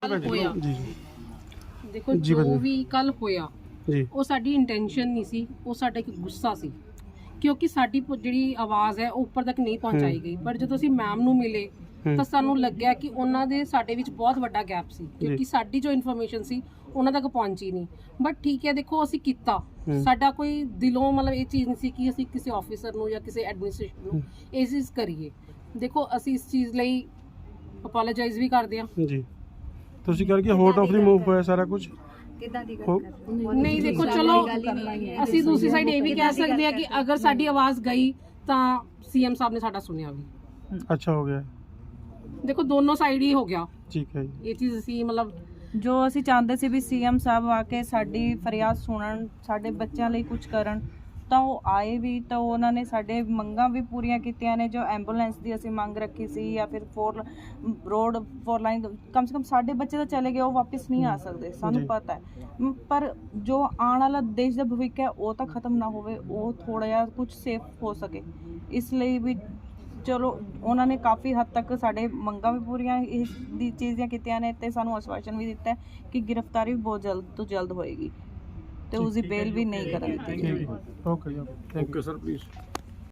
ਕੱਲ ਹੋਇਆ। ਜੀ ਦੇਖੋ ਜੀ। ਵੀ ਕੱਲ ਹੋਇਆ ਜੀ। ਉਹ ਸਾਡੀ ਇੰਟੈਂਸ਼ਨ ਨਹੀਂ ਸੀ ਉਹ ਸਾਡਾ ਇੱਕ ਗੁੱਸਾ ਸੀ। ਕਿਉਂਕਿ ਸਾਡੀ ਪ- ਜਿਹੜੀ ਆਵਾਜ਼ ਹੈ ਉਹ ਉੱਪਰ ਤੱਕ ਨਹੀਂ ਪਹੁੰਚਾਈ ਗਈ। ਪਰ ਜਦੋਂ ਅਸੀਂ ਮੈਮ ਨੂੰ ਮਿਲੇ ਹੂੰ। ਤਾਂ ਸਾਨੂੰ ਲੱਗਿਆ ਕਿ ਉਹਨਾਂ ਦੇ ਸਾਡੇ ਵਿੱਚ ਬਹੁਤ ਵੱਡਾ ਗੈਪ ਸੀ। ਕਿਉਂਕਿ ਸਾਡੀ ਜੋ ਇਨਫੋਰਮੇਸ਼ਨ ਸੀ ਉਹਨਾਂ ਤੱਕ ਪਹੁੰਚੀ ਨਹੀਂ। ਬਟ ਠੀਕ ਹੈ ਦੇਖੋ ਅਸੀਂ ਕੀਤਾ। ਹੂੰ। ਸਾਡਾ ਕੋਈ ਦਿਲੋਂ ਮਤਲਬ ਇਹ ਚੀਜ਼ ਨਹੀਂ ਸੀ ਕਿ ਅਸੀਂ ਕਿਸੇ ਆਫੀਸਰ ਨੂੰ ਜਾਂ ਕਿਸੇ ਐਡਮਿਨਿਸਟ੍ਰੇਸ਼ਨ ਨੂੰ ਇਹ ਚੀਜ਼ ਕਰੀਏ। ਦੇਖੋ ਅਸੀਂ ਇਸ ਚੀਜ਼ ਲਈ ਅਪੋਲੋਜਾਈਜ਼ ਵੀ ਕਰਦੇ ਹਾਂ। ਜੀ। ਤੁਸੀਂ ਕਰਕੇ ਹੋਟ ਆਫ ਦੀ ਮੂਵ ਹੋਇਆ ਸਾਰਾ ਕੁਝ ਕਿੱਦਾਂ ਦੀ ਹੋ- ਨਹੀਂ ਦੇਖੋ ਚਲੋ ਅਸੀਂ ਦੂਸਰੀ ਸਾਈਡ ਇਹ ਵੀ ਕਹਿ ਸਕਦੇ ਹਾਂ ਕਿ ਅਗਰ ਸਾਡੀ ਆਵਾਜ਼ ਗਈ ਤਾਂ ਸੀਐਮ ਸਾਹਿਬ ਨੇ ਸਾਡਾ ਸੁਣਿਆ ਵੀ। ਅੱਛਾ ਹੋ ਗਿਆ। ਦੇਖੋ ਦੋਨੋਂ ਸਾਈਡ ਹੀ ਹੋ ਗਿਆ। ਠੀਕ ਹੈ ਜੀ। ਇਹ ਚੀਜ਼ ਅਸੀਂ ਮਤਲਬ ਜੋ ਅਸੀਂ ਚਾਹੁੰਦੇ ਸੀ ਵੀ ਸੀਐਮ ਸਾਹਿਬ ਆ ਕੇ ਸਾਡੀ ਫਰਿਆਦ ਸੁਣਨ ਸਾਡੇ ਬੱਚਿਆਂ ਲਈ ਕੁਝ ਕਰਨ ਤਾਂ ਉਹ ਆਏ ਵੀ ਤਾਂ ਉਹਨਾਂ ਨੇ ਸਾਡੇ ਮੰਗਾਂ ਵੀ ਪੂਰੀਆਂ ਕੀਤੀਆਂ ਨੇ ਜੋ ਐਂਬੂਲੈਂਸ ਦੀ ਅਸੀਂ ਮੰਗ ਰੱਖੀ ਸੀ ਜਾਂ ਫਿਰ ਫੋਰ ਰੋਡ ਫੋਰ ਲਾਈਨ ਕਮ ਸੇ ਕਮ ਸਾਡੇ ਬੱਚੇ ਤਾਂ ਚਲੇ ਗਏ ਉਹ ਵਾਪਸ ਨਹੀਂ ਆ ਸਕਦੇ ਸਾਨੂੰ। ਪਤਾ ਹੈ। ਪਰ ਜੋ ਆਉਣ ਵਾਲਾ ਦੇਸ਼ ਦਾ ਭਵਿੱਖ ਹੈ ਉਹ ਤਾਂ ਖਤਮ ਨਾ ਹੋਵੇ ਉਹ ਥੋੜਾ ਜਿਹਾ ਕੁਝ ਸੇਫ ਹੋ ਸਕੇ। ਇਸ ਲਈ ਵੀ ਚਲੋ ਉਹਨਾਂ ਨੇ ਕਾਫੀ ਹੱਦ ਤੱਕ ਸਾਡੇ ਮੰਗਾਂ ਵੀ ਪੂਰੀਆਂ ਇਸ ਦੀ ਚੀਜ਼ ਦੀਆਂ ਕੀਤੀਆਂ ਨੇ ਤੇ ਸਾਨੂੰ ਆਸ਼ਵਾਸਨ ਵੀ ਦਿੱਤਾ ਕਿ ਗ੍ਰਿਫਤਾਰੀ ਬਹੁਤ ਜਲਦ ਤੋਂ ਜਲਦ ਹੋਏਗੀ। ਤੇ ਉਸ ਦੀ ਬੇਲ ਵੀ ਨਹੀਂ ਕਰਨ ਦਿੱਤੀ ਠੀਕ ਹੈ ਓਕੇ ਜੀ ਥੈਂਕ ਯੂ ਸਰ ਪਲੀਜ਼